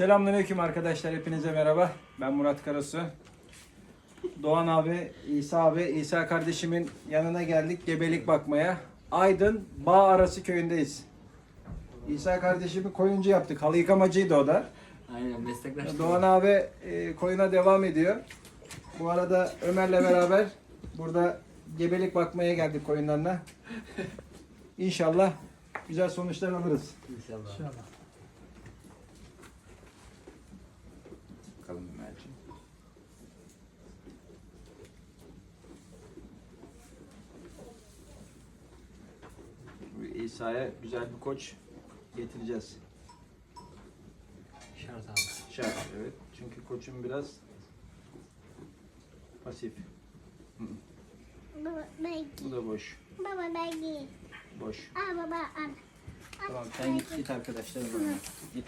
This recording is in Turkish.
Selamünaleyküm arkadaşlar. Hepinize merhaba. Ben Murat Karasu. Doğan abi, İsa abi, İsa kardeşimin yanına geldik gebelik bakmaya. Aydın Bağ Arası köyündeyiz. İsa kardeşimi koyuncu yaptık. Halı yıkamacıydı o da. Aynen meslektaş. Doğan abi e, koyuna devam ediyor. Bu arada Ömer'le beraber burada gebelik bakmaya geldik koyunlarına. İnşallah güzel sonuçlar alırız. İnşallah. Bakalım Bu İsa'ya güzel bir koç getireceğiz. Şart abi. Şart evet. Çünkü koçum biraz pasif. Baba ben Bu da boş. baba ben. Boş. Aa baba al. Tamam sen git git arkadaşlarım. Git.